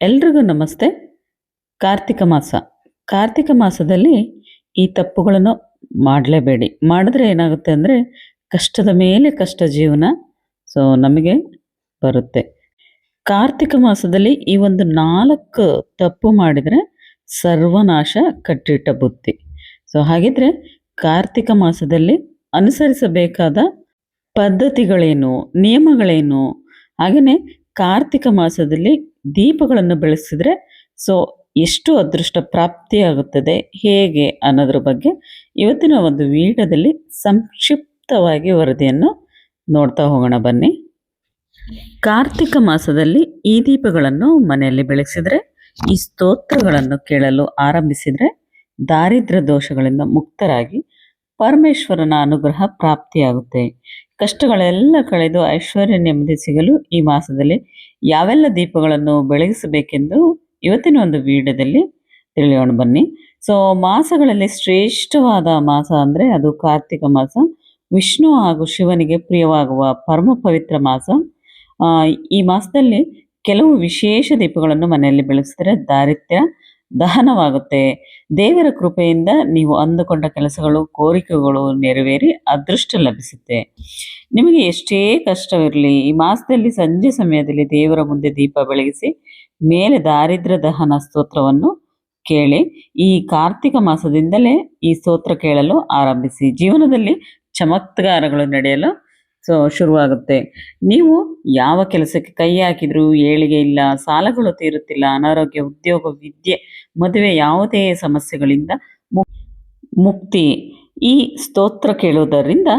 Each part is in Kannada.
ಎಲ್ರಿಗೂ ನಮಸ್ತೆ. ಕಾರ್ತಿಕ ಮಾಸ. ಕಾರ್ತಿಕ ಮಾಸದಲ್ಲಿ ಈ ತಪ್ಪುಗಳನ್ನು ಮಾಡಲೇಬೇಡಿ. ಮಾಡಿದ್ರೆ ಏನಾಗುತ್ತೆ ಅಂದರೆ ಕಷ್ಟದ ಮೇಲೆ ಕಷ್ಟ ಜೀವನ ಸೊ ನಮಗೆ ಬರುತ್ತೆ. ಕಾರ್ತಿಕ ಮಾಸದಲ್ಲಿ ಈ ಒಂದು ನಾಲ್ಕು ತಪ್ಪು ಮಾಡಿದರೆ ಸರ್ವನಾಶ ಕಟ್ಟಿಟ್ಟ ಬುತ್ತಿ. ಸೊ ಹಾಗಿದ್ರೆ ಕಾರ್ತಿಕ ಮಾಸದಲ್ಲಿ ಅನುಸರಿಸಬೇಕಾದ ಪದ್ಧತಿಗಳೇನು, ನಿಯಮಗಳೇನು? ಹಾಗೆಯೇ ಕಾರ್ತಿಕ ಮಾಸದಲ್ಲಿ ದೀಪಗಳನ್ನು ಬೆಳೆಸಿದ್ರೆ ಸೊ ಎಷ್ಟು ಅದೃಷ್ಟ ಪ್ರಾಪ್ತಿಯಾಗುತ್ತದೆ, ಹೇಗೆ ಅನ್ನೋದ್ರ ಬಗ್ಗೆ ಇವತ್ತಿನ ಒಂದು ವಿಡಿಯೋದಲ್ಲಿ ಸಂಕ್ಷಿಪ್ತವಾಗಿ ವರದಿಯನ್ನು ನೋಡ್ತಾ ಹೋಗೋಣ ಬನ್ನಿ. ಕಾರ್ತಿಕ ಮಾಸದಲ್ಲಿ ಈ ದೀಪಗಳನ್ನು ಮನೆಯಲ್ಲಿ ಬೆಳೆಸಿದರೆ, ಈ ಸ್ತೋತ್ರಗಳನ್ನು ಕೇಳಲು ಆರಂಭಿಸಿದರೆ ದಾರಿದ್ರ್ಯ ದೋಷಗಳಿಂದ ಮುಕ್ತರಾಗಿ ಪರಮೇಶ್ವರನ ಅನುಗ್ರಹ ಪ್ರಾಪ್ತಿಯಾಗುತ್ತೆ. ಕಷ್ಟಗಳೆಲ್ಲ ಕಳೆದು ಐಶ್ವರ್ಯ ನೆಮ್ಮದಿ ಸಿಗಲು ಈ ಮಾಸದಲ್ಲಿ ಯಾವೆಲ್ಲ ದೀಪಗಳನ್ನು ಬೆಳಗಿಸಬೇಕೆಂದು ಇವತ್ತಿನ ಒಂದು ವಿಡಿಯೋದಲ್ಲಿ ತಿಳಿಯೋಣ ಬನ್ನಿ. ಸೊ ಮಾಸಗಳಲ್ಲಿ ಶ್ರೇಷ್ಠವಾದ ಮಾಸ ಅಂದರೆ ಅದು ಕಾರ್ತಿಕ ಮಾಸ. ವಿಷ್ಣು ಹಾಗೂ ಶಿವನಿಗೆ ಪ್ರಿಯವಾಗುವ ಪರಮ ಪವಿತ್ರ ಮಾಸ. ಈ ಮಾಸದಲ್ಲಿ ಕೆಲವು ವಿಶೇಷ ದೀಪಗಳನ್ನು ಮನೆಯಲ್ಲಿ ಬೆಳೆಸಿದರೆ ದಾರಿದ್ರ್ಯ ದಹನವಾಗುತ್ತೆ. ದೇವರ ಕೃಪೆಯಿಂದ ನೀವು ಅಂದುಕೊಂಡ ಕೆಲಸಗಳು, ಕೋರಿಕೆಗಳು ನೆರವೇರಿ ಅದೃಷ್ಟ ಲಭಿಸುತ್ತೆ. ನಿಮಗೆ ಎಷ್ಟೇ ಕಷ್ಟವಿರಲಿ, ಈ ಮಾಸದಲ್ಲಿ ಸಂಜೆ ಸಮಯದಲ್ಲಿ ದೇವರ ಮುಂದೆ ದೀಪ ಬೆಳಗಿಸಿ, ಮೇಲೆ ದಾರಿದ್ರ್ಯ ದಹನ ಸ್ತೋತ್ರವನ್ನು ಕೇಳಿ, ಈ ಕಾರ್ತಿಕ ಮಾಸದಿಂದಲೇ ಈ ಸ್ತೋತ್ರ ಕೇಳಲು ಆರಂಭಿಸಿ. ಜೀವನದಲ್ಲಿ ಚಮತ್ಕಾರಗಳು ನಡೆಯಲು ಸೊ, ಶುರುವಾಗುತ್ತೆ. ನೀವು ಯಾವ ಕೆಲಸಕ್ಕೆ ಕೈ ಹಾಕಿದ್ರು ಏಳಿಗೆ ಇಲ್ಲ, ಸಾಲಗಳು ತೀರುತ್ತಿಲ್ಲ, ಅನಾರೋಗ್ಯ, ಉದ್ಯೋಗ, ವಿದ್ಯೆ, ಮದುವೆ ಯಾವುದೇ ಸಮಸ್ಯೆಗಳಿಂದ ಮುಕ್ತಿ ಈ ಸ್ತೋತ್ರ ಕೇಳುವುದರಿಂದ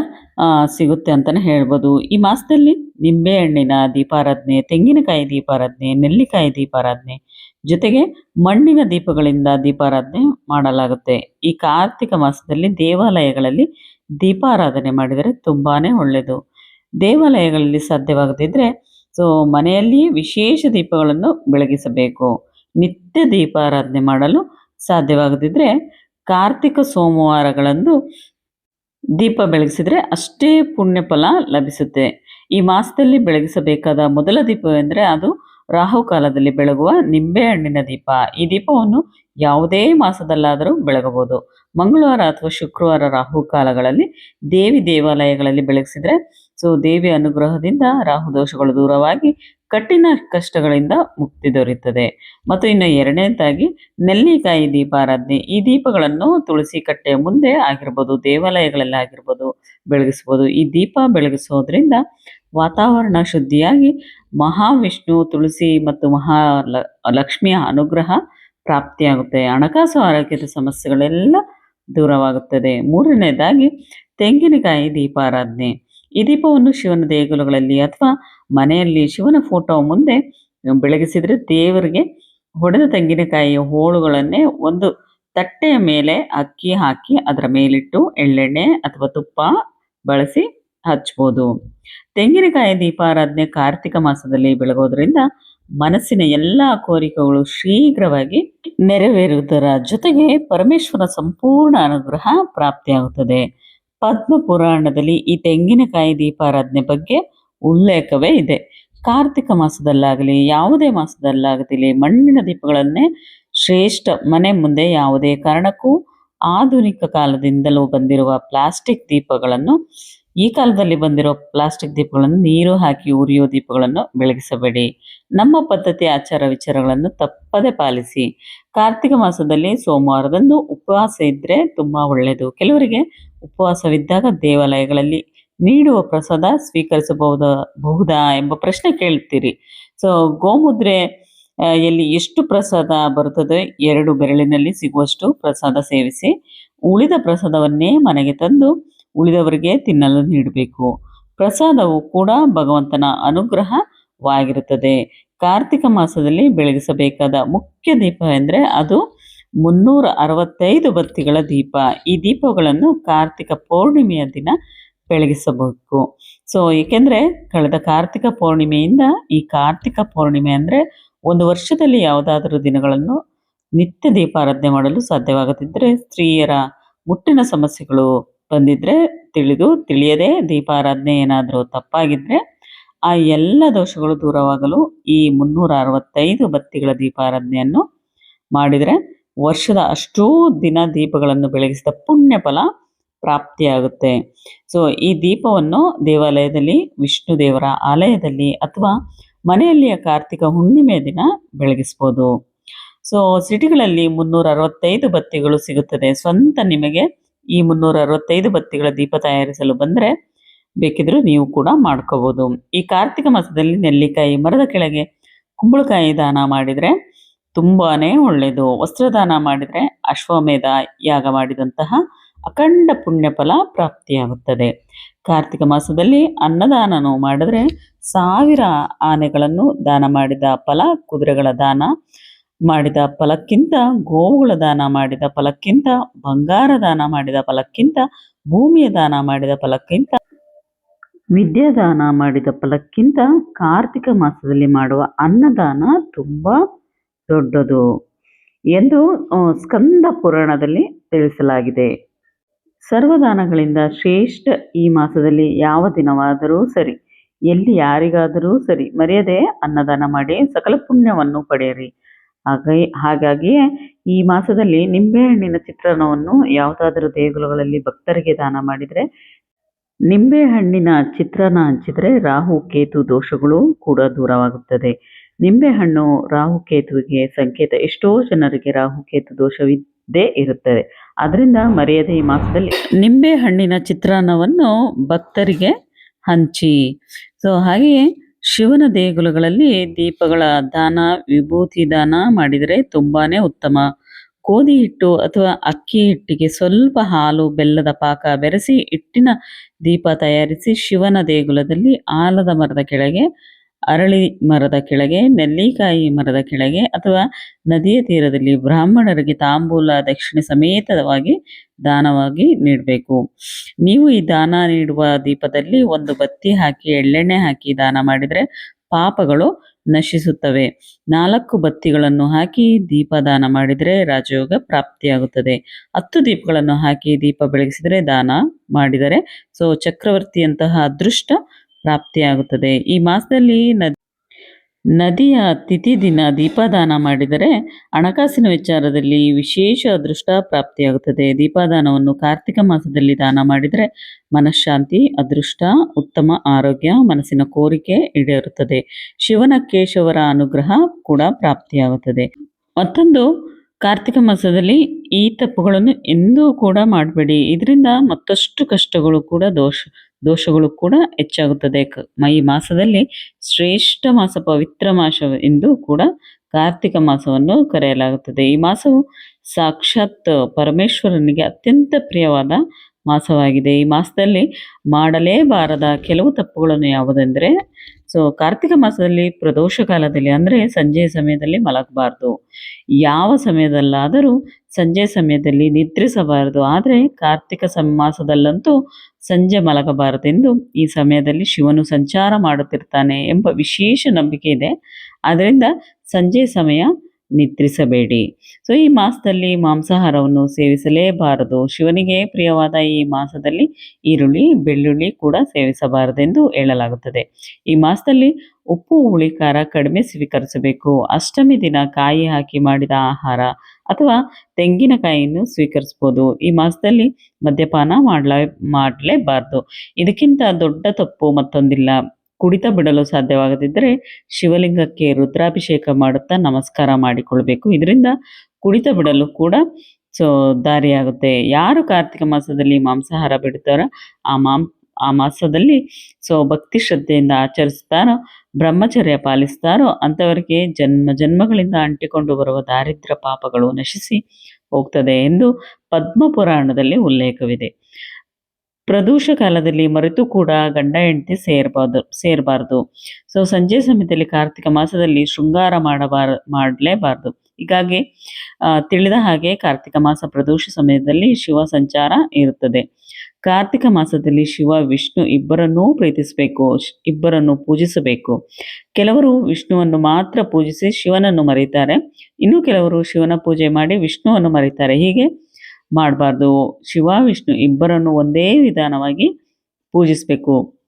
ಸಿಗುತ್ತೆ ಅಂತಲೇ ಹೇಳ್ಬೋದು. ಈ ಮಾಸದಲ್ಲಿ ನಿಂಬೆಹಣ್ಣಿನ ದೀಪಾರಾಧನೆ, ತೆಂಗಿನಕಾಯಿ ದೀಪಾರಾಧನೆ, ನೆಲ್ಲಿಕಾಯಿ ದೀಪಾರಾಧನೆ, ಜೊತೆಗೆ ಮಣ್ಣಿನ ದೀಪಗಳಿಂದ ದೀಪಾರಾಧನೆ ಮಾಡಲಾಗುತ್ತೆ. ಈ ಕಾರ್ತಿಕ ಮಾಸದಲ್ಲಿ ದೇವಾಲಯಗಳಲ್ಲಿ ದೀಪಾರಾಧನೆ ಮಾಡಿದರೆ ತುಂಬಾ ಒಳ್ಳೆಯದು. ದೇವಾಲಯಗಳಲ್ಲಿ ಸಾಧ್ಯವಾಗದಿದ್ದರೆ ಸೊ ಮನೆಯಲ್ಲಿ ವಿಶೇಷ ದೀಪಗಳನ್ನು ಬೆಳಗಿಸಬೇಕು. ನಿತ್ಯ ದೀಪಾರಾಧನೆ ಮಾಡಲು ಸಾಧ್ಯವಾಗದಿದ್ದರೆ ಕಾರ್ತಿಕ ಸೋಮವಾರಗಳಂದು ದೀಪ ಬೆಳಗಿಸಿದರೆ ಅಷ್ಟೇ ಪುಣ್ಯ ಫಲ ಲಭಿಸುತ್ತೆ. ಈ ಮಾಸದಲ್ಲಿ ಬೆಳಗಿಸಬೇಕಾದ ಮೊದಲ ದೀಪವೆಂದರೆ ಅದು ರಾಹುಕಾಲದಲ್ಲಿ ಬೆಳಗುವ ನಿಂಬೆಹಣ್ಣಿನ ದೀಪ. ಈ ದೀಪವನ್ನು ಯಾವುದೇ ಮಾಸದಲ್ಲಾದರೂ ಬೆಳಗಬಹುದು. ಮಂಗಳವಾರ ಅಥವಾ ಶುಕ್ರವಾರ ರಾಹುಕಾಲಗಳಲ್ಲಿ ದೇವಿ ದೇವಾಲಯಗಳಲ್ಲಿ ಬೆಳಗಿಸಿದರೆ ಸೊ ದೇವಿ ಅನುಗ್ರಹದಿಂದ ರಾಹು ದೋಷಗಳು ದೂರವಾಗಿ ಕಠಿಣ ಕಷ್ಟಗಳಿಂದ ಮುಕ್ತಿ ದೊರೆಯುತ್ತದೆ. ಮತ್ತು ಇನ್ನು ಎರಡನೇದಾಗಿ ನೆಲ್ಲಿಕಾಯಿ ದೀಪಾರಾಧನೆ. ಈ ದೀಪಗಳನ್ನು ತುಳಸಿ ಕಟ್ಟೆಯ ಮುಂದೆ ಆಗಿರ್ಬೋದು, ದೇವಾಲಯಗಳಲ್ಲಿ ಆಗಿರ್ಬೋದು, ಬೆಳಗಿಸ್ಬೋದು. ಈ ದೀಪ ಬೆಳಗಿಸೋದ್ರಿಂದ ವಾತಾವರಣ ಶುದ್ಧಿಯಾಗಿ ಮಹಾವಿಷ್ಣು, ತುಳಸಿ ಮತ್ತು ಮಹಾ ಲಕ್ಷ್ಮಿಯ ಅನುಗ್ರಹ ಪ್ರಾಪ್ತಿಯಾಗುತ್ತೆ. ಹಣಕಾಸು ಆರೋಗ್ಯದ ಸಮಸ್ಯೆಗಳೆಲ್ಲ ದೂರವಾಗುತ್ತದೆ. ಮೂರನೇದಾಗಿ ತೆಂಗಿನಕಾಯಿ ದೀಪಾರಾಧನೆ. ಈ ದೀಪವನ್ನು ಶಿವನ ದೇಗುಲಗಳಲ್ಲಿ ಅಥವಾ ಮನೆಯಲ್ಲಿ ಶಿವನ ಫೋಟೋ ಮುಂದೆ ಬೆಳಗಿಸಿದರೆ ದೇವರಿಗೆ ಹೊಡೆದ ತೆಂಗಿನಕಾಯಿಯ ಹೋಳುಗಳನ್ನೇ ಒಂದು ತಟ್ಟೆಯ ಮೇಲೆ ಅಕ್ಕಿ ಹಾಕಿ ಅದರ ಮೇಲಿಟ್ಟು ಎಳ್ಳೆಣ್ಣೆ ಅಥವಾ ತುಪ್ಪ ಬಳಸಿ ಹಚ್ಬೋದು. ತೆಂಗಿನಕಾಯಿ ದೀಪಾರಾಧನೆ ಕಾರ್ತಿಕ ಮಾಸದಲ್ಲಿ ಬೆಳಗೋದ್ರಿಂದ ಮನಸ್ಸಿನ ಎಲ್ಲ ಕೋರಿಕೆಗಳು ಶೀಘ್ರವಾಗಿ ನೆರವೇರುವುದರ ಜೊತೆಗೆ ಪರಮೇಶ್ವರ ಸಂಪೂರ್ಣ ಅನುಗ್ರಹ ಪ್ರಾಪ್ತಿಯಾಗುತ್ತದೆ. ಪದ್ಮ ಪುರಾಣದಲ್ಲಿ ಈ ತೆಂಗಿನಕಾಯಿ ದೀಪಾರಾಧನೆ ಬಗ್ಗೆ ಉಲ್ಲೇಖವೇ ಇದೆ. ಕಾರ್ತಿಕ ಮಾಸದಲ್ಲಾಗಲಿ, ಯಾವುದೇ ಮಾಸದಲ್ಲಾಗಲಿ ಮಣ್ಣಿನ ದೀಪಗಳನ್ನೇ ಶ್ರೇಷ್ಠ ಮನೆ ಮುಂದೆ ಯಾವುದೇ ಕಾರಣಕ್ಕೂ ಆಧುನಿಕ ಕಾಲದಿಂದಲೂ ಬಂದಿರುವ ಪ್ಲಾಸ್ಟಿಕ್ ದೀಪಗಳನ್ನು, ಈ ಕಾಲದಲ್ಲಿ ಬಂದಿರೋ ಪ್ಲಾಸ್ಟಿಕ್ ದೀಪಗಳನ್ನು ನೀರು ಹಾಕಿ ಉರಿಯೋ ದೀಪಗಳನ್ನು ಬೆಳಗಿಸಬೇಡಿ. ನಮ್ಮ ಪದ್ಧತಿ, ಆಚಾರ ವಿಚಾರಗಳನ್ನು ತಪ್ಪದೆ ಪಾಲಿಸಿ. ಕಾರ್ತಿಕ ಮಾಸದಲ್ಲಿ ಸೋಮವಾರದಂದು ಉಪವಾಸ ಇದ್ದರೆ ತುಂಬ ಒಳ್ಳೆಯದು ಕೆಲವರಿಗೆ ಉಪವಾಸವಿದ್ದಾಗ ದೇವಾಲಯಗಳಲ್ಲಿ ನೀಡುವ ಪ್ರಸಾದ ಸ್ವೀಕರಿಸಬಹುದ, ಬಹುದಾ ಎಂಬ ಪ್ರಶ್ನೆ ಕೇಳ್ತೀರಿ. ಸೊ ಗೋಮುದ್ರೆ ಎಲ್ಲಿ ಎಷ್ಟು ಪ್ರಸಾದ ಬರುತ್ತದೆ, ಎರಡು ಬೆರಳಿನಲ್ಲಿ ಸಿಗುವಷ್ಟು ಪ್ರಸಾದ ಸೇವಿಸಿ, ಉಳಿದ ಪ್ರಸಾದವನ್ನೇ ಮನೆಗೆ ತಂದು ಉಳಿದವರಿಗೆ ತಿನ್ನಲು ನೀಡಬೇಕು. ಪ್ರಸಾದವು ಕೂಡ ಭಗವಂತನ ಅನುಗ್ರಹವಾಗಿರುತ್ತದೆ. ಕಾರ್ತಿಕ ಮಾಸದಲ್ಲಿ ಬೆಳಗಿಸಬೇಕಾದ ಮುಖ್ಯ ದೀಪ ಎಂದರೆ ಅದು ಮುನ್ನೂರ ಅರವತ್ತೈದು ಬತ್ತಿಗಳ ದೀಪ. ಈ ದೀಪಗಳನ್ನು ಕಾರ್ತಿಕ ಪೌರ್ಣಿಮೆಯ ದಿನ ಬೆಳಗಿಸಬೇಕು. ಸೊ ಏಕೆಂದರೆ ಕಳೆದ ಕಾರ್ತಿಕ ಪೌರ್ಣಿಮೆಯಿಂದ ಈ ಕಾರ್ತಿಕ ಪೌರ್ಣಿಮೆ ಅಂದರೆ ಒಂದು ವರ್ಷದಲ್ಲಿ ಯಾವುದಾದರೂ ದಿನಗಳನ್ನು ನಿತ್ಯ ದೀಪಾರಾಧನೆ ಮಾಡಲು ಸಾಧ್ಯವಾಗದಿದ್ದರೆ ಸ್ತ್ರೀಯರ ಮುಟ್ಟಿನ ಸಮಸ್ಯೆಗಳು ಬಂದಿದ್ದರೆ ತಿಳಿದು ತಿಳಿಯದೆ ದೀಪಾರಾಧನೆ ಏನಾದರೂ ತಪ್ಪಾಗಿದ್ದರೆ ಆ ಎಲ್ಲ ದೋಷಗಳು ದೂರವಾಗಲು ಈ ಮುನ್ನೂರ ಅರವತ್ತೈದು ಬತ್ತಿಗಳ ದೀಪಾರಾಧನೆಯನ್ನು ಮಾಡಿದರೆ ವರ್ಷದ ಅಷ್ಟೂ ದಿನ ದೀಪಗಳನ್ನು ಬೆಳಗಿಸಿದ ಪುಣ್ಯ ಫಲ ಪ್ರಾಪ್ತಿಯಾಗುತ್ತೆ. ಸೊ ಈ ದೀಪವನ್ನು ದೇವಾಲಯದಲ್ಲಿ, ವಿಷ್ಣು ದೇವರ ಆಲಯದಲ್ಲಿ ಅಥವಾ ಮನೆಯಲ್ಲಿಯ ಕಾರ್ತಿಕ ಹುಣ್ಣಿಮೆಯ ದಿನ ಬೆಳಗಿಸ್ಬೋದು. ಸೊ ಸಿಟಿಗಳಲ್ಲಿ ಮುನ್ನೂರ ಅರವತ್ತೈದು ಬತ್ತಿಗಳು ಸಿಗುತ್ತದೆ. ಸ್ವಂತ ನಿಮಗೆ ಈ ಮುನ್ನೂರ ಅರವತ್ತೈದು ಬತ್ತಿಗಳ ದೀಪ ತಯಾರಿಸಲು ಬಂದರೆ ಬೇಕಿದ್ರೂ ನೀವು ಕೂಡ ಮಾಡ್ಕೋಬೋದು. ಈ ಕಾರ್ತಿಕ ಮಾಸದಲ್ಲಿ ನೆಲ್ಲಿಕಾಯಿ ಮರದ ಕೆಳಗೆ ಕುಂಬಳಕಾಯಿ ದಾನ ಮಾಡಿದರೆ ತುಂಬಾನೇ ಒಳ್ಳೆಯದು ವಸ್ತ್ರದಾನ ಮಾಡಿದರೆ ಅಶ್ವಮೇಧ ಯಾಗ ಮಾಡಿದಂತಹ ಅಖಂಡ ಪುಣ್ಯ ಫಲ ಪ್ರಾಪ್ತಿಯಾಗುತ್ತದೆ. ಕಾರ್ತಿಕ ಮಾಸದಲ್ಲಿ ಅನ್ನದಾನನು ಮಾಡಿದ್ರೆ ಸಾವಿರ ಆನೆಗಳನ್ನು ದಾನ ಮಾಡಿದ ಫಲ, ಕುದುರೆಗಳ ದಾನ ಮಾಡಿದ ಫಲಕ್ಕಿಂತ, ಗೋವುಗಳ ದಾನ ಮಾಡಿದ ಫಲಕ್ಕಿಂತ, ಬಂಗಾರ ದಾನ ಮಾಡಿದ ಫಲಕ್ಕಿಂತ, ಭೂಮಿಯ ದಾನ ಮಾಡಿದ ಫಲಕ್ಕಿಂತ ವಿದ್ಯಾದಾನ ಮಾಡಿದ ಫಲಕ್ಕಿಂತ ಕಾರ್ತಿಕ ಮಾಸದಲ್ಲಿ ಮಾಡುವ ಅನ್ನದಾನ ತುಂಬ ದೊಡ್ಡದು ಎಂದು ಸ್ಕಂದ ಪುರಾಣದಲ್ಲಿ ತಿಳಿಸಲಾಗಿದೆ. ಸರ್ವದಾನಗಳಿಂದ ಶ್ರೇಷ್ಠ ಈ ಮಾಸದಲ್ಲಿ ಯಾವ ದಿನವಾದರೂ ಸರಿ, ಎಲ್ಲಿ ಯಾರಿಗಾದರೂ ಸರಿ ಮರೆಯದೆ ಅನ್ನದಾನ ಮಾಡಿ ಸಕಲ ಪುಣ್ಯವನ್ನು ಪಡೆಯಿರಿ. ಹಾಗಾಗಿ ಹಾಗಾಗಿಯೇ ಈ ಮಾಸದಲ್ಲಿ ನಿಂಬೆಹಣ್ಣಿನ ಚಿತ್ರಣವನ್ನು ಯಾವುದಾದರೂ ದೇಗುಲಗಳಲ್ಲಿ ಭಕ್ತರಿಗೆ ದಾನ ಮಾಡಿದರೆ ನಿಂಬೆಹಣ್ಣಿನ ಚಿತ್ರಣ ಹಂಚಿದರೆ ರಾಹು, ಕೇತು, ದೋಷಗಳು ಕೂಡ ದೂರವಾಗುತ್ತದೆ. ನಿಂಬೆಹಣ್ಣು ರಾಹುಕೇತುವಿಗೆ ಸಂಕೇತ. ಎಷ್ಟೋ ಜನರಿಗೆ ರಾಹುಕೇತು ದೋಷವಿದ್ದೇ ಇರುತ್ತದೆ. ಅದರಿಂದ ಮರೆಯದೆ ಈ ಮಾಸದಲ್ಲಿ ನಿಂಬೆ ಹಣ್ಣಿನ ಚಿತ್ರಾನ್ನವನ್ನು ಭಕ್ತರಿಗೆ ಹಂಚಿ. ಸೊ ಹಾಗೆಯೇ ಶಿವನ ದೇಗುಲಗಳಲ್ಲಿ ದೀಪಗಳ ದಾನ, ವಿಭೂತಿ ದಾನ ಮಾಡಿದರೆ ತುಂಬಾನೇ ಉತ್ತಮ. ಗೋಧಿ ಹಿಟ್ಟು ಅಥವಾ ಅಕ್ಕಿ ಹಿಟ್ಟಿಗೆ ಸ್ವಲ್ಪ ಹಾಲು, ಬೆಲ್ಲದ ಪಾಕ ಬೆರೆಸಿ ಹಿಟ್ಟಿನ ದೀಪ ತಯಾರಿಸಿ ಶಿವನ ದೇಗುಲದಲ್ಲಿ ಆಲದ ಮರದ ಕೆಳಗೆ ಅರಳಿ ಮರದ ಕೆಳಗೆ, ನೆಲ್ಲಿಕಾಯಿ ಮರದ ಕೆಳಗೆ ಅಥವಾ ನದಿಯ ತೀರದಲ್ಲಿ ಬ್ರಾಹ್ಮಣರಿಗೆ ತಾಂಬೂಲ ದಕ್ಷಿಣೆ ಸಮೇತವಾಗಿ ದಾನವಾಗಿ ನೀಡಬೇಕು. ನೀವು ಈ ದಾನ ನೀಡುವ ದೀಪದಲ್ಲಿ ಒಂದು ಬತ್ತಿ ಹಾಕಿ, ಎಳ್ಳೆಣ್ಣೆ ಹಾಕಿ ದಾನ ಮಾಡಿದರೆ ಪಾಪಗಳು ನಶಿಸುತ್ತವೆ. ನಾಲ್ಕು ಬತ್ತಿಗಳನ್ನು ಹಾಕಿ ದೀಪ ದಾನ ಮಾಡಿದರೆ ರಾಜಯೋಗ ಪ್ರಾಪ್ತಿಯಾಗುತ್ತದೆ. ಹತ್ತು ದೀಪಗಳನ್ನು ಹಾಕಿ ದೀಪ ಬೆಳಗಿಸಿದರೆ ದಾನ ಮಾಡಿದರೆ, ಸೊ ಚಕ್ರವರ್ತಿಯಂತಹ ಅದೃಷ್ಟ ಪ್ರಾಪ್ತಿಯಾಗುತ್ತದೆ. ಈ ಮಾಸದಲ್ಲಿ ನದಿ ನದಿಯ ತಿಥಿ ದಿನ ದೀಪದಾನ ಮಾಡಿದರೆ ಹಣಕಾಸಿನ ವಿಚಾರದಲ್ಲಿ ವಿಶೇಷ ಅದೃಷ್ಟ ಪ್ರಾಪ್ತಿಯಾಗುತ್ತದೆ. ದೀಪದಾನವನ್ನು ಕಾರ್ತಿಕ ಮಾಸದಲ್ಲಿ ದಾನ ಮಾಡಿದರೆ ಮನಃಶಾಂತಿ, ಅದೃಷ್ಟ, ಉತ್ತಮ ಆರೋಗ್ಯ, ಮನಸ್ಸಿನ ಕೋರಿಕೆ ಈಡೇರುತ್ತದೆ. ಶಿವನ ಕೇಶವರ ಅನುಗ್ರಹ ಕೂಡ ಪ್ರಾಪ್ತಿಯಾಗುತ್ತದೆ. ಮತ್ತೊಂದು, ಕಾರ್ತಿಕ ಮಾಸದಲ್ಲಿ ಈ ತಪ್ಪುಗಳನ್ನು ಎಂದೂ ಕೂಡ ಮಾಡಬೇಡಿ. ಇದರಿಂದ ಮತ್ತಷ್ಟು ಕಷ್ಟಗಳು ಕೂಡ ದೋಷ ದೋಷಗಳು ಕೂಡ ಹೆಚ್ಚಾಗುತ್ತದೆ. ಮೈ ಮಾಸದಲ್ಲಿ ಶ್ರೇಷ್ಠ ಮಾಸ, ಪವಿತ್ರ ಮಾಸ ಎಂದು ಕೂಡ ಕಾರ್ತಿಕ ಮಾಸವನ್ನು ಕರೆಯಲಾಗುತ್ತದೆ. ಈ ಮಾಸವು ಸಾಕ್ಷಾತ್ ಪರಮೇಶ್ವರನಿಗೆ ಅತ್ಯಂತ ಪ್ರಿಯವಾದ ಮಾಸವಾಗಿದೆ. ಈ ಮಾಸದಲ್ಲಿ ಮಾಡಲೇಬಾರದ ಕೆಲವು ತಪ್ಪುಗಳನ್ನು ಯಾವುದೆಂದರೆ, ಸೊ ಕಾರ್ತಿಕ ಮಾಸದಲ್ಲಿ ಪ್ರದೋಷ ಕಾಲದಲ್ಲಿ ಅಂದರೆ ಸಂಜೆ ಸಮಯದಲ್ಲಿ ಮಲಗಬಾರ್ದು. ಯಾವ ಸಮಯದಲ್ಲಾದರೂ ಸಂಜೆ ಸಮಯದಲ್ಲಿ ನಿದ್ರಿಸಬಾರದು. ಆದರೆ ಕಾರ್ತಿಕ ಸಂ- ಮಾಸದಲ್ಲಂತೂ ಸಂಜೆ ಮಲಗಬಾರದೆಂದು ಈ ಸಮಯದಲ್ಲಿ ಶಿವನು ಸಂಚಾರ ಮಾಡುತ್ತಿರ್ತಾನೆ ಎಂಬ ವಿಶೇಷ ನಂಬಿಕೆ ಇದೆ. ಆದ್ದರಿಂದ ಸಂಜೆ ಸಮಯ ನಿದ್ರಿಸಬೇಡಿ. ಸೊ ಈ ಮಾಸದಲ್ಲಿ ಮಾಂಸಾಹಾರವನ್ನು ಸೇವಿಸಲೇಬಾರದು. ಶಿವನಿಗೆ ಪ್ರಿಯವಾದ ಈ ಮಾಸದಲ್ಲಿ ಈರುಳ್ಳಿ, ಬೆಳ್ಳುಳ್ಳಿ ಕೂಡ ಸೇವಿಸಬಾರದೆಂದು ಹೇಳಲಾಗುತ್ತದೆ. ಈ ಮಾಸದಲ್ಲಿ ಉಪ್ಪು, ಹುಳಿ, ಖಾರ ಕಡಿಮೆ ಸ್ವೀಕರಿಸಬೇಕು. ಅಷ್ಟಮಿ ದಿನ ಕಾಯಿ ಹಾಕಿ ಮಾಡಿದ ಆಹಾರ ಅಥವಾ ತೆಂಗಿನಕಾಯಿಯನ್ನು ಸ್ವೀಕರಿಸ್ಬೋದು ಈ ಮಾಸದಲ್ಲಿ ಮದ್ಯಪಾನ ಮಾಡಲೇ, ಮಾಡಲೇಬಾರ್ದು. ಇದಕ್ಕಿಂತ ದೊಡ್ಡ ತಪ್ಪು ಮತ್ತೊಂದಿಲ್ಲ. ಕುಡಿತ ಬಿಡಲು ಸಾಧ್ಯವಾಗದಿದ್ದರೆ ಶಿವಲಿಂಗಕ್ಕೆ ರುದ್ರಾಭಿಷೇಕ ಮಾಡುತ್ತಾ ನಮಸ್ಕಾರ ಮಾಡಿಕೊಳ್ಬೇಕು. ಇದರಿಂದ ಕುಡಿತ ಬಿಡಲು ಕೂಡ ಸೊ ದಾರಿಯಾಗುತ್ತೆ. ಯಾರು ಕಾರ್ತಿಕ ಮಾಸದಲ್ಲಿ ಮಾಂಸಾಹಾರ ಬಿಡ್ತಾರೋ ಆ ಮಾಂ, ಆ ಮಾಸದಲ್ಲಿ ಸೊ ಭಕ್ತಿ ಶ್ರದ್ಧೆಯಿಂದ ಆಚರಿಸ್ತಾರೋ, ಬ್ರಹ್ಮಚರ್ಯ ಪಾಲಿಸ್ತಾರೋ ಅಂಥವರಿಗೆ ಜನ್ಮ, ಜನ್ಮಗಳಿಂದ ಅಂಟಿಕೊಂಡು ಬರುವ ದಾರಿದ್ರ ಪಾಪಗಳು ನಶಿಸಿ ಹೋಗ್ತದೆ ಎಂದು ಪದ್ಮ ಪುರಾಣದಲ್ಲಿ ಉಲ್ಲೇಖವಿದೆ. ಪ್ರದೋಷ ಕಾಲದಲ್ಲಿ ಮರೆತು ಕೂಡ ಗಂಡ ಹೆಂಡತಿ ಸೇರ್ಬಾರ್ದು, ಸೇರಬಾರ್ದು. ಸೊ ಸಂಜೆ ಸಮಯದಲ್ಲಿ ಕಾರ್ತಿಕ ಮಾಸದಲ್ಲಿ ಶೃಂಗಾರ ಮಾಡಬಾರ, ಮಾಡಲೇಬಾರ್ದು. ಹೀಗಾಗಿ ತಿಳಿದ ಹಾಗೆ ಕಾರ್ತಿಕ ಮಾಸ ಪ್ರದೋಷ ಸಮಯದಲ್ಲಿ ಶಿವ ಸಂಚಾರ ಇರುತ್ತದೆ. ಕಾರ್ತಿಕ ಮಾಸದಲ್ಲಿ ಶಿವ, ವಿಷ್ಣು ಇಬ್ಬರನ್ನೂ ಪ್ರೀತಿಸಬೇಕು, ಇಬ್ಬರನ್ನು ಪೂಜಿಸಬೇಕು. ಕೆಲವರು ವಿಷ್ಣುವನ್ನು ಮಾತ್ರ ಪೂಜಿಸಿ ಶಿವನನ್ನು ಮರೀತಾರೆ ಇನ್ನು ಕೆಲವರು ಶಿವನ ಪೂಜೆ ಮಾಡಿ ವಿಷ್ಣುವನ್ನು ಮರೀತಾರೆ ಹೀಗೆ ಮಾಡಬಾರ್ದು. ಶಿವ, ವಿಷ್ಣು ಇಬ್ಬರನ್ನು ಒಂದೇ ವಿಧಾನವಾಗಿ ಪೂಜಿಸಬೇಕು.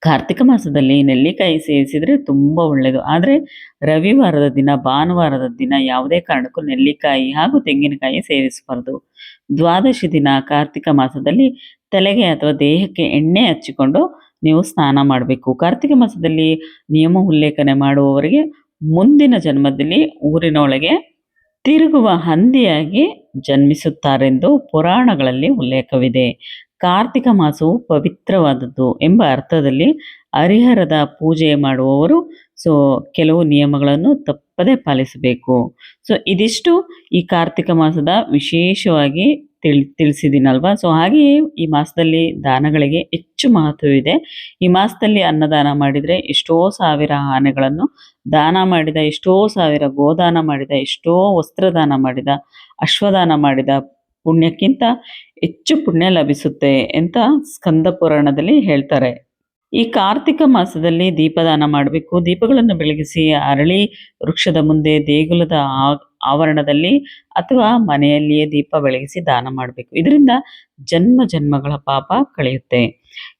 ಕಾರ್ತಿಕ ಮಾಸದಲ್ಲಿ ನೆಲ್ಲಿಕಾಯಿ ಸೇವಿಸಿದರೆ ತುಂಬ ಒಳ್ಳೆಯದು ಆದರೆ ರವಿವಾರದ ದಿನ, ಭಾನುವಾರದ ದಿನ ಯಾವುದೇ ಕಾರಣಕ್ಕೂ ನೆಲ್ಲಿಕಾಯಿ ಹಾಗೂ ತೆಂಗಿನಕಾಯಿ ಸೇವಿಸಬಾರ್ದು. ದ್ವಾದಶಿ ದಿನ ಕಾರ್ತಿಕ ಮಾಸದಲ್ಲಿ ತಲೆಗೆ ಅಥವಾ ದೇಹಕ್ಕೆ ಎಣ್ಣೆ ಹಚ್ಚಿಕೊಂಡು ನೀವು ಸ್ನಾನ ಮಾಡಬೇಕು. ಕಾರ್ತಿಕ ಮಾಸದಲ್ಲಿ ನಿಯಮ ಉಲ್ಲೇಖನೆ ಮಾಡುವವರಿಗೆ ಮುಂದಿನ ಜನ್ಮದಲ್ಲಿ ಊರಿನೊಳಗೆ ತಿರುಗುವ ಹಂದಿಯಾಗಿ ಜನ್ಮಿಸುತ್ತಾರೆಂದು ಪುರಾಣಗಳಲ್ಲಿ ಉಲ್ಲೇಖವಿದೆ. ಕಾರ್ತಿಕ ಮಾಸವು ಪವಿತ್ರವಾದದ್ದು ಎಂಬ ಅರ್ಥದಲ್ಲಿ ಹರಿಹರದ ಪೂಜೆ ಮಾಡುವವರು ಸೊ ಕೆಲವು ನಿಯಮಗಳನ್ನು ತಪ್ಪದೇ ಪಾಲಿಸಬೇಕು. ಸೊ ಇದಿಷ್ಟು ಈ ಕಾರ್ತಿಕ ಮಾಸದ ವಿಶೇಷವಾಗಿ ತಿಳ್ ತಿಳಿಸಿದ್ದೀನಲ್ವಾ ಸೊ ಹಾಗೆಯೇ ಈ ಮಾಸದಲ್ಲಿ ದಾನಗಳಿಗೆ ಹೆಚ್ಚು ಮಹತ್ವವಿದೆ. ಈ ಮಾಸದಲ್ಲಿ ಅನ್ನದಾನ ಮಾಡಿದರೆ ಎಷ್ಟೋ ಸಾವಿರ ಆನೆಗಳನ್ನು ದಾನ ಮಾಡಿದ, ಎಷ್ಟೋ ಸಾವಿರ ಗೋದಾನ ಮಾಡಿದ, ಎಷ್ಟೋ ವಸ್ತ್ರದಾನ ಮಾಡಿದ, ಅಶ್ವದಾನ ಮಾಡಿದ ಪುಣ್ಯಕ್ಕಿಂತ ಹೆಚ್ಚು ಪುಣ್ಯ ಲಭಿಸುತ್ತೆ ಅಂತ ಸ್ಕಂದ ಪುರಾಣದಲ್ಲಿ ಹೇಳ್ತಾರೆ. ಈ ಕಾರ್ತಿಕ ಮಾಸದಲ್ಲಿ ದೀಪದಾನ ಮಾಡಬೇಕು. ದೀಪಗಳನ್ನು ಬೆಳಗಿಸಿ ಅರಳಿ ವೃಕ್ಷದ ಮುಂದೆ ದೇಗುಲದ ಆವರಣದಲ್ಲಿ ಅಥವಾ ಮನೆಯಲ್ಲಿಯೇ ದೀಪ ಬೆಳಗಿಸಿ ದಾನ ಮಾಡಬೇಕು. ಇದರಿಂದ ಜನ್ಮ ಜನ್ಮಗಳ ಪಾಪ ಕಳೆಯುತ್ತೆ.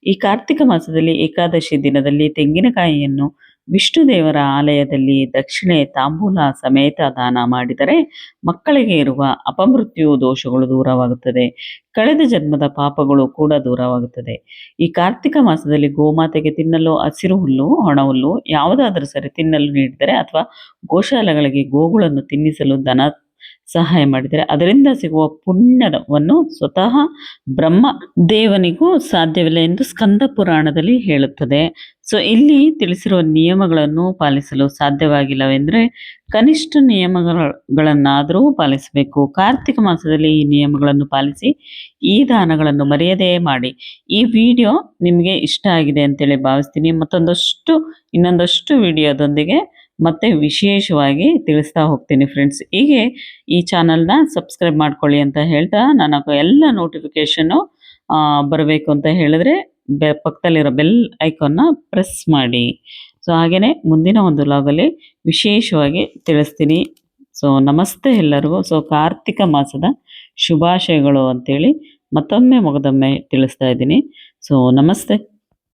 ಈ ಕಾರ್ತಿಕ ಮಾಸದಲ್ಲಿ ಏಕಾದಶಿ ದಿನದಲ್ಲಿ ತೆಂಗಿನಕಾಯಿಯನ್ನು ವಿಷ್ಣು ದೇವರ ಆಲಯದಲ್ಲಿ ದಕ್ಷಿಣೆ ತಾಂಬೂಲ ಸಮೇತ ದಾನ ಮಾಡಿದರೆ ಮಕ್ಕಳಿಗೆ ಇರುವ ಅಪಮೃತ್ಯು ದೋಷಗಳು ದೂರವಾಗುತ್ತದೆ. ಕಳೆದ ಜನ್ಮದ ಪಾಪಗಳು ಕೂಡ ದೂರವಾಗುತ್ತದೆ. ಈ ಕಾರ್ತಿಕ ಮಾಸದಲ್ಲಿ ಗೋಮಾತೆಗೆ ತಿನ್ನಲು ಹಸಿರು ಹುಲ್ಲು, ಒಣ ಹುಲ್ಲು ಯಾವುದಾದರೂ ಸರಿ ತಿನ್ನಲು ನೀಡಿದರೆ ಅಥವಾ ಗೋಶಾಲೆಗಳಿಗೆ ಗೋಗಳನ್ನು ತಿನ್ನಿಸಲು ದನ ಸಹಾಯ ಮಾಡಿದರೆ ಅದರಿಂದ ಸಿಗುವ ಪುಣ್ಯವನ್ನು ಸ್ವತಃ ಬ್ರಹ್ಮ ದೇವನಿಗೂ ಸಾಧ್ಯವಿಲ್ಲ ಎಂದು ಸ್ಕಂದ ಪುರಾಣದಲ್ಲಿ ಹೇಳುತ್ತದೆ. ಸೊ ಇಲ್ಲಿ ತಿಳಿಸಿರುವ ನಿಯಮಗಳನ್ನು ಪಾಲಿಸಲು ಸಾಧ್ಯವಾಗಿಲ್ಲವೆಂದರೆ ಕನಿಷ್ಠ ನಿಯಮಗಳನ್ನಾದರೂ ಪಾಲಿಸಬೇಕು. ಕಾರ್ತಿಕ ಮಾಸದಲ್ಲಿ ಈ ನಿಯಮಗಳನ್ನು ಪಾಲಿಸಿ ಈ ದಾನಗಳನ್ನು ಮರೆಯದೇ ಮಾಡಿ. ಈ ವಿಡಿಯೋ ನಿಮಗೆ ಇಷ್ಟ ಆಗಿದೆ ಅಂತೇಳಿ ಭಾವಿಸ್ತೀನಿ. ಮತ್ತೊಂದಷ್ಟು, ಇನ್ನೊಂದಷ್ಟು ವಿಡಿಯೋದೊಂದಿಗೆ ಮತ್ತೆ ವಿಶೇಷವಾಗಿ ತಿಳಿಸ್ತಾ ಹೋಗ್ತೀನಿ ಫ್ರೆಂಡ್ಸ್ ಹೀಗೆ ಈ ಚಾನಲ್ನ ಸಬ್ಸ್ಕ್ರೈಬ್ ಮಾಡ್ಕೊಳ್ಳಿ ಅಂತ ಹೇಳ್ತಾ ನನಗೆ ಎಲ್ಲ ನೋಟಿಫಿಕೇಷನ್ನು ಬರಬೇಕು ಅಂತ ಹೇಳಿದ್ರೆ ಬೆ, ಪಕ್ಕದಲ್ಲಿರೋ ಬೆಲ್ ಐಕಾನ್ನ ಪ್ರೆಸ್ ಮಾಡಿ. ಸೊ ಹಾಗೆಯೇ ಮುಂದಿನ ಒಂದು ಲಾಗಲ್ಲಿ ವಿಶೇಷವಾಗಿ ತಿಳಿಸ್ತೀನಿ. ಸೊ ನಮಸ್ತೆ ಎಲ್ಲರಿಗೂ. ಸೊ ಕಾರ್ತಿಕ ಮಾಸದ ಶುಭಾಶಯಗಳು ಅಂತೇಳಿ ಮತ್ತೊಮ್ಮೆ ಮೊಗದೊಮ್ಮೆ ತಿಳಿಸ್ತಾ ಇದ್ದೀನಿ. ಸೊ ನಮಸ್ತೆ.